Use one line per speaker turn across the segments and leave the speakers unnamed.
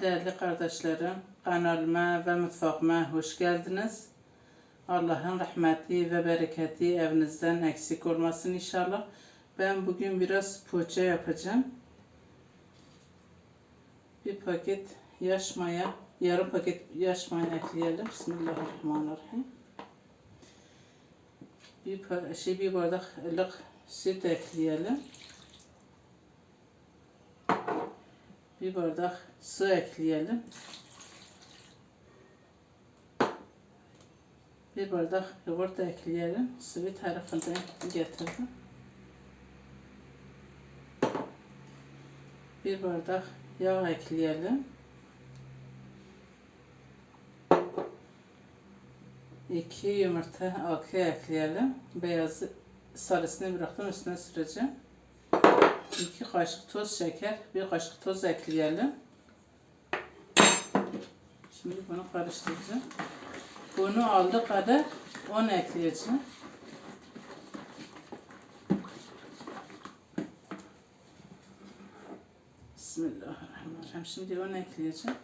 Değerli kardeşlerim, kanalıma ve mutfağıma hoş geldiniz. Allah'ın rahmeti ve bereketi evinizden eksik olmasın inşallah. Ben bugün biraz poğaça yapacağım. Bir paket yaş maya, yarım paket yaş maya ekleyelim. Bismillahirrahmanirrahim. Bir, şey, bir bardak ılık süt ekleyelim. Bir bardak su ekleyelim. Bir bardak yoğurt da ekleyelim. Suyu tarifinde getirdim. Bir bardak yağ ekleyelim. İki yumurta akı ekleyelim. Beyazı sarısını bıraktım üstüne süreceğim. 2 kaşık toz şeker, bir kaşık toz ekleyelim. Şimdi bunu karıştıracağım. Bunu aldığı kadar un ekleyeceğim. Bismillahirrahmanirrahim. Şimdi un ekleyeceğim.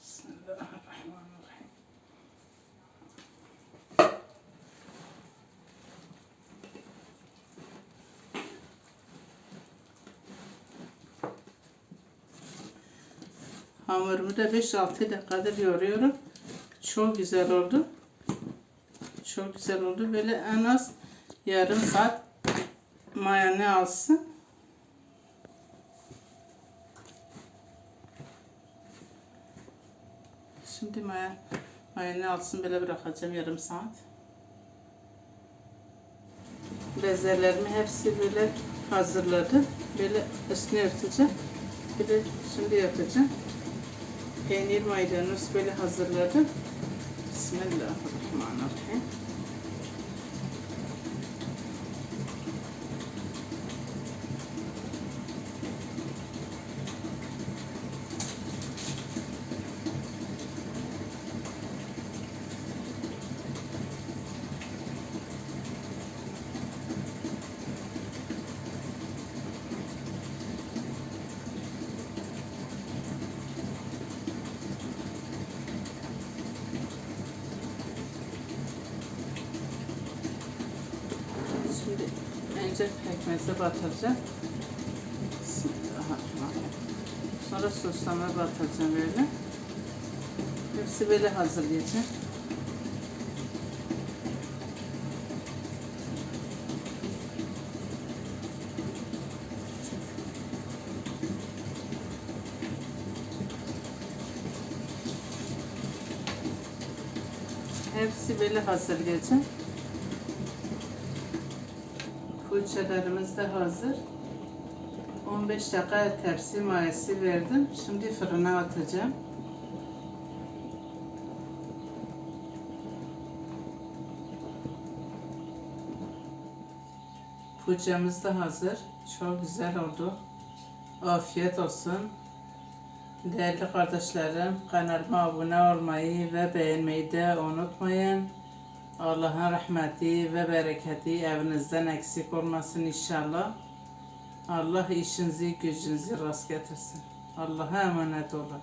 Bismillahirrahmanirrahim. Hamurumu da 5-6 dakikadır yoğuruyorum. Çok güzel oldu. Çok güzel oldu. Böyle en az yarım saat mayane alsın. Şimdi maya, mayane alsın böyle bırakacağım yarım saat. Bezelerimi hepsi böyle hazırladım. Böyle üstüne örteceğim. De şimdi yapacağım. Peynir maydanoz böyle hazırladım. Bismillahirrahmanirrahim. Şimdi önce pekmeze. Bismillahirrahmanirrahim. Sonra soslama batıracağım böyle. Hepsi böyle hazırlayacağım. Hepsi böyle hazırlayacağım. Poğaçalarımız da hazır. 15 dakika tepsi mayası verdim. Şimdi fırına atacağım. Poğaçamız da hazır. Çok güzel oldu. Afiyet olsun. Değerli kardeşlerim, kanalıma abone olmayı ve beğenmeyi de unutmayın. Allah'ın rahmeti ve bereketi evinizden eksik olmasın inşallah. Allah işinizi gücünüzü rast getirsin. Allah'a emanet olun.